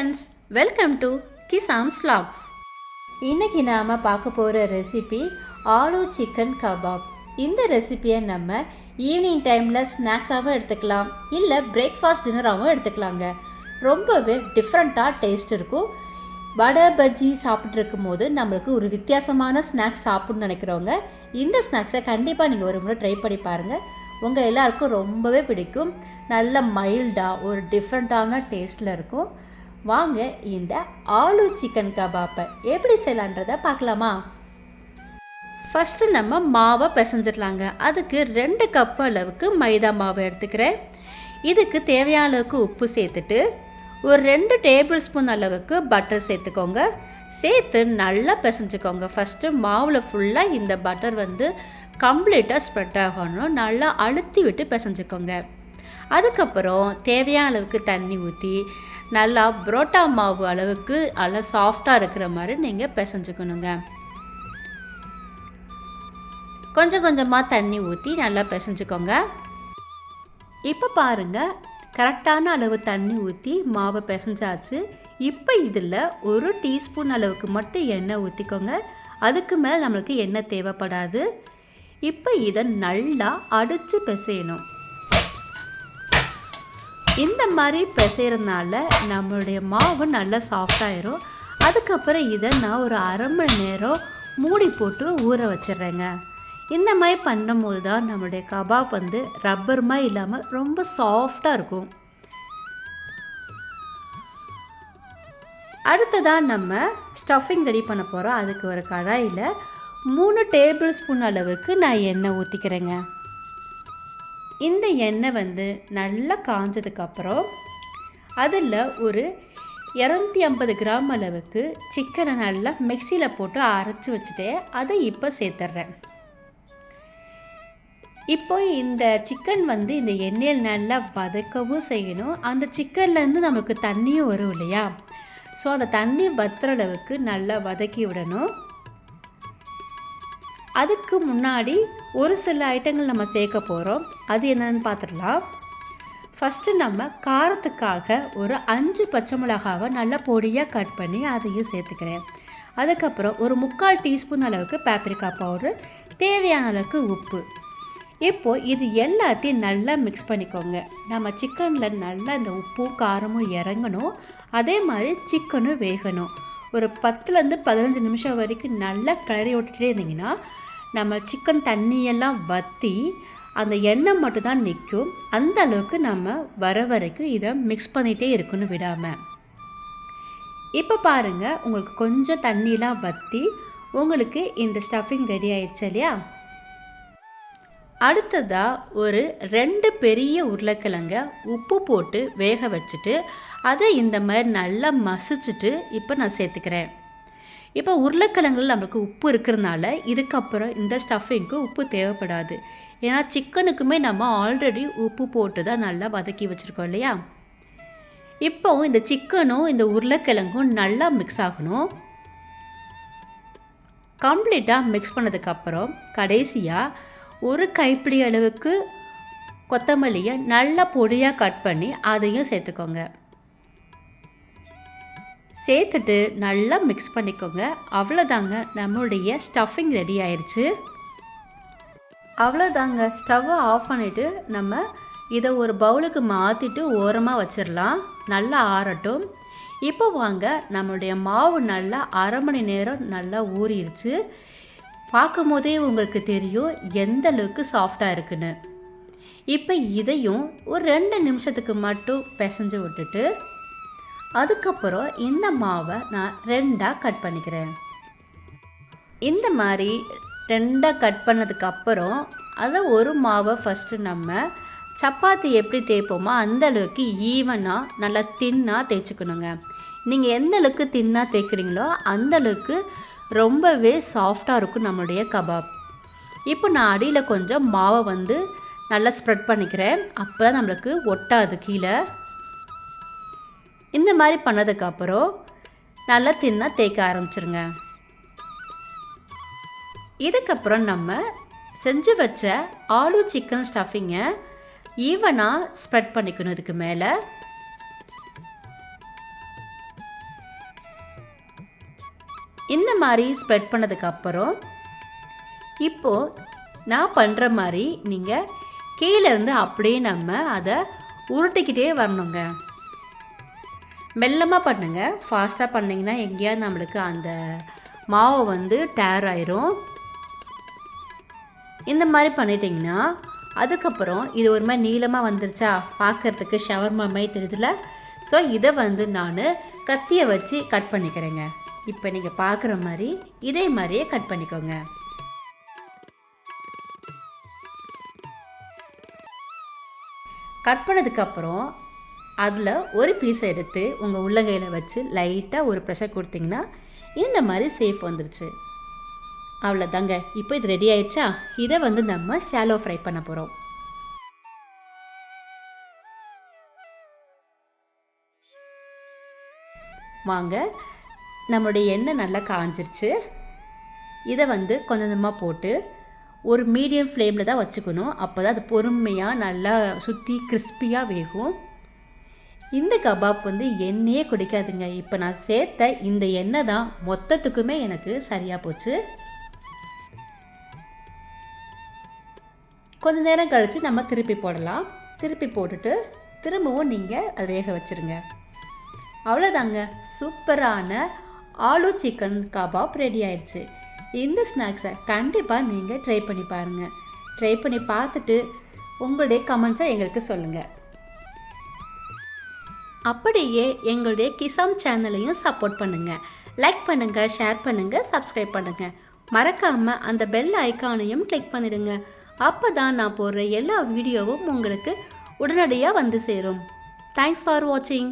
Friends welcome to கிசாம்ஸ் ஸ்லாக்ஸ் இன்றைக்கி நாம் பார்க்க போகிற ரெசிபி ஆலு சிக்கன் கபாப் இந்த ரெசிபியை நம்ம ஈவினிங் டைமில் ஸ்நாக்ஸாகவும் எடுத்துக்கலாம் இல்லை பிரேக்ஃபாஸ்ட் டின்னராகவும் எடுத்துக்கலாங்க. ரொம்பவே டிஃப்ரெண்ட்டாக டேஸ்ட் இருக்கும். வடை பஜ்ஜி சாப்பிட்ருக்கும் போது நம்மளுக்கு ஒரு வித்தியாசமான ஸ்நாக்ஸ் சாப்பிட்ணுன்னு நினைக்கிறவங்க இந்த ஸ்நாக்ஸை கண்டிப்பாக நீங்கள் ஒரு முறை ட்ரை பண்ணி பாருங்கள் உங்கள் எல்லாருக்கும் ரொம்பவே பிடிக்கும். நல்ல மைல்டாக ஒரு டிஃப்ரெண்ட்டான டேஸ்ட்டில் இருக்கும். வாங்க இந்த ஆலு சிக்கன் கபாப்பை எப்படி செய்யலான்றதை பார்க்கலாமா? ஃபஸ்ட்டு நம்ம மாவை பிசைஞ்சிடலாங்க. அதுக்கு ரெண்டு கப் அளவுக்கு மைதா மாவை எடுத்துக்கிறேன். இதுக்கு தேவையான அளவுக்கு உப்பு சேர்த்துட்டு ஒரு ரெண்டு டேபிள் ஸ்பூன் அளவுக்கு பட்டர் சேர்த்துக்கோங்க. சேர்த்து நல்லா பிசைஞ்சுக்கோங்க. ஃபஸ்ட்டு மாவில் ஃபுல்லாக இந்த பட்டர் வந்து கம்ப்ளீட்டாக ஸ்ப்ரெட் ஆகணும். நல்லா அழுத்தி விட்டு பிசைஞ்சுக்கோங்க. அதுக்கப்புறம் தேவையான அளவுக்கு தண்ணி ஊற்றி நல்லா புரோட்டா மாவு அளவுக்கு நல்லா சாஃப்டாக இருக்கிற மாதிரி நீங்கள் பிசைஞ்சுக்கணுங்க. கொஞ்சம் கொஞ்சமாக தண்ணி ஊற்றி நல்லா பிசைஞ்சுக்கோங்க. இப்போ பாருங்கள் கரெக்டான அளவு தண்ணி ஊற்றி மாவை பிசைஞ்சாச்சு. இப்போ இதில் ஒரு டீஸ்பூன் அளவுக்கு மட்டும் எண்ணெய் ஊற்றிக்கோங்க அதுக்கு மேலே நம்மளுக்கு எண்ணெய் தேவைப்படாது. இப்போ இதை நல்லா அடித்து பிசையணும். இந்த மாதிரி பிசைகிறதுனால நம்மளுடைய மாவு நல்லா சாஃப்டாயிரும் அதுக்கப்புறம் இதை நான் ஒரு அரை மணி நேரம் மூடி போட்டு ஊற வச்சிடுறேங்க. இந்த மாதிரி பண்ணும்போது தான் நம்மளுடைய கபாப் வந்து ரப்பர் மாதிரி இல்லாமல் ரொம்ப சாஃப்டாக இருக்கும். அடுத்ததாக நம்ம ஸ்டஃபிங் ரெடி பண்ண போகிறோம் அதுக்கு ஒரு கடாயில் மூணு டேபிள் ஸ்பூன் அளவுக்கு நான் எண்ணெய் ஊற்றிக்கிறேங்க இந்த எண்ணெய் வந்து நல்லா காஞ்சதுக்கப்புறம் அதில் ஒரு இரநூத்தி ஐம்பது கிராம் அளவுக்கு சிக்கனை நல்லா மிக்சியில் போட்டு அரைச்சி வச்சுட்டு அதை இப்போ சேர்த்துட்றேன் இப்போ இந்த சிக்கன் வந்து இந்த எண்ணெயில் நல்லா வதக்கவும் செய்யணும். அந்த சிக்கன்லேருந்து நமக்கு தண்ணியும் வரும் இல்லையா? ஸோ அந்த தண்ணி வத்துற அளவுக்கு நல்லா வதக்கி விடணும். அதுக்கு முன்னாடி ஒரு சில ஐட்டங்கள் நம்ம சேர்க்க போகிறோம் அது என்னென்னு பார்த்துடலாம். ஃபஸ்ட்டு நம்ம காரத்துக்காக ஒரு அஞ்சு பச்சை மிளகாவை நல்லா பொடியாக கட் பண்ணி அதையும் சேர்த்துக்கிறேன். அதுக்கப்புறம் ஒரு முக்கால் டீஸ்பூன் அளவுக்கு பேப்ரிக்கா பவுடர் தேவையான அளவுக்கு உப்பு. இப்போது இது எல்லாத்தையும் நல்லா மிக்ஸ் பண்ணிக்கோங்க. நம்ம சிக்கனில் நல்லா இந்த உப்பும் காரமும் இறங்கணும். அதே மாதிரி சிக்கனும் வேகணும். ஒரு பத்துலேருந்து பதினஞ்சு நிமிஷம் வரைக்கும் நல்லா கிளறி விட்டுட்டே இருந்தீங்கன்னா நம்ம சிக்கன் தண்ணியெல்லாம் வற்றி அந்த எண்ணெய் மட்டும்தான் நிற்கும். அந்த அளவுக்கு நம்ம வர வரைக்கும் இதை மிக்ஸ் பண்ணிகிட்டே இருக்கணும் விடாமல் இப்போ பாருங்கள் உங்களுக்கு கொஞ்சம் தண்ணியெலாம் வற்றி உங்களுக்கு இந்த ஸ்டஃபிங் ரெடி ஆயிடுச்சு இல்லையா? அடுத்ததாக ஒரு ரெண்டு பெரிய உருளைக்கிழங்க உப்பு போட்டு வேக வச்சுட்டு அதை இந்த மாதிரி நல்லா மசிச்சுட்டு இப்போ நான் சேர்த்துக்கிறேன். இப்போ உருளைக்கிழங்குல நம்மளுக்கு உப்பு இருக்கிறதுனால இதுக்கப்புறம் இந்த ஸ்டஃபிங்க்கு உப்பு தேவைப்படாது. ஏன்னா சிக்கனுக்குமே நம்ம ஆல்ரெடி உப்பு போட்டு தான் நல்லா வதக்கி வச்சுருக்கோம் இல்லையா? இப்போ இந்த சிக்கனும் இந்த உருளைக்கிழங்கும் நல்லா மிக்ஸ் ஆகணும். கம்ப்ளீட்டாக மிக்ஸ் பண்ணதுக்கப்புறம் கடைசியாக ஒரு கைப்பிடி அளவுக்கு கொத்தமல்லியை நல்லா பொடியாக கட் பண்ணி அதையும் சேர்த்துக்கோங்க. சேர்த்துட்டு நல்லா மிக்ஸ் பண்ணிக்கோங்க. அவ்வளோதாங்க நம்மளுடைய ஸ்டஃபிங் ரெடி ஆயிடுச்சு அவ்வளோதாங்க ஸ்டவ்வை ஆஃப் பண்ணிவிட்டு நம்ம இதை ஒரு பவுலுக்கு மாற்றிட்டு ஓரமாக வச்சிடலாம். நல்லா ஆறட்டும். இப்போ வாங்க நம்மளுடைய மாவு நல்லா அரை மணி நேரம் நல்லா ஊறிடுச்சு. பார்க்கும் போதே உங்களுக்கு தெரியும் எந்த அளவுக்கு சாஃப்டாக இருக்குன்னு. இப்போ இதையும் ஒரு ரெண்டு நிமிஷத்துக்கு மட்டும் பிசைஞ்சு விட்டுட்டு அதுக்கப்புறம் இந்த மாவை நான் ரெண்டாக கட் பண்ணிக்கிறேன். இந்த மாதிரி ரெண்டாக கட் பண்ணதுக்கப்புறம் அதை ஒரு மாவை ஃபஸ்ட்டு நம்ம சப்பாத்தி எப்படி தேய்ப்போமோ அந்த அளவுக்கு ஈவனாக நல்லா தின்னாக தேய்ச்சிக்கணுங்க. நீங்கள் எந்த அளவுக்கு தின்னாக தேய்க்கிறீங்களோ அந்த அளவுக்கு ரொம்பவே சாஃப்டாக இருக்கும் நம்மளுடைய கபாப். இப்போ நான் அடியில் கொஞ்சம் மாவை வந்து நல்லா ஸ்ப்ரெட் பண்ணிக்கிறேன். அப்போ தான் நம்மளுக்கு ஒட்டாது கீழே. இந்த மாதிரி பண்ணதுக்கப்புறம் நல்லா தின்னா தேய்க்க ஆரம்பிச்சிருங்க. இதுக்கப்புறம் நம்ம செஞ்சு வச்ச ஆலு சிக்கன் ஸ்டஃபிங்கை ஈவனாக ஸ்ப்ரெட் பண்ணிக்கணும் இதுக்கு மேலே. இந்த மாதிரி ஸ்ப்ரெட் பண்ணதுக்கப்புறம் இப்போது நான் பண்ணுற மாதிரி நீங்கள் கீழேருந்து அப்படியே நம்ம அதை உருட்டிக்கிட்டே வரணுங்க. மெல்லமாக பண்ணுங்க. ஃபாஸ்ட்டாக பண்ணிங்கன்னா எங்கேயாவது நம்மளுக்கு அந்த மாவு வந்து டேர் ஆயிரும். இந்த மாதிரி பண்ணிட்டீங்கன்னா அதுக்கப்புறம் இது ஒரு மாதிரி நீளமாக வந்துருச்சா? பார்க்கறதுக்கு ஷவர்மா மாதிரி தெரியுதுல? ஸோ இதை வந்து நான் கத்தியை வச்சு கட் பண்ணிக்கிறேங்க. இப்போ நீங்கள் பார்க்குற மாதிரி இதே மாதிரியே கட் பண்ணிக்கோங்க. கட் பண்ணதுக்கப்புறம் அதில் ஒரு பீஸை எடுத்து உங்கள் உள்ளங்கையில் வச்சு லைட்டாக ஒரு ப்ரெஷர் கொடுத்தீங்கன்னா இந்த மாதிரி சேஃப் வந்துருச்சு. அவ்வளோதாங்க இப்போ இது ரெடி ஆயிடுச்சா? இதை வந்து நம்ம ஷாலோ ஃப்ரை பண்ண போகிறோம் வாங்க. நம்மளுடைய எண்ணெய் நல்லா காஞ்சிருச்சு. இதை வந்து கொஞ்சம் கொஞ்சமாக போட்டு ஒரு மீடியம் ஃப்ளேமில் தான் வச்சுக்கணும். அப்போ தான் அது பொறுமையாக நல்லா சுற்றி கிறிஸ்பியாக வேகும். இந்த கபாப் வந்து எண்ணெயே குடிக்காதுங்க. இப்போ நான் சேர்த்த இந்த எண்ணெய் தான் மொத்தத்துக்குமே எனக்கு சரியாக போச்சு. கொஞ்ச நேரம் கழித்து நம்ம திருப்பி போடலாம். திருப்பி போட்டுட்டு திரும்பவும் நீங்கள் அதை வேக வச்சுருங்க. அவ்வளோதாங்க சூப்பரான ஆலு சிக்கன் கபாப் ரெடி ஆயிடுச்சு இந்த ஸ்நாக்ஸை கண்டிப்பாக நீங்கள் ட்ரை பண்ணி பாருங்கள் ட்ரை பண்ணி பார்த்துட்டு உங்களுடைய கமெண்ட்ஸை எங்களுக்கு சொல்லுங்கள் அப்படியே எங்களுடைய கிசாம் சேனலையும் சப்போர்ட் பண்ணுங்கள் லைக் பண்ணுங்கள் ஷேர் பண்ணுங்கள் சப்ஸ்கிரைப் பண்ணுங்கள் மறக்காமல் அந்த பெல் ஐக்கானையும் கிளிக் பண்ணிடுங்க. அப்போ தான் நான் போடுற எல்லா வீடியோவும் உங்களுக்கு உடனடியாக வந்து சேரும். தேங்க்ஸ் ஃபார் வாட்சிங்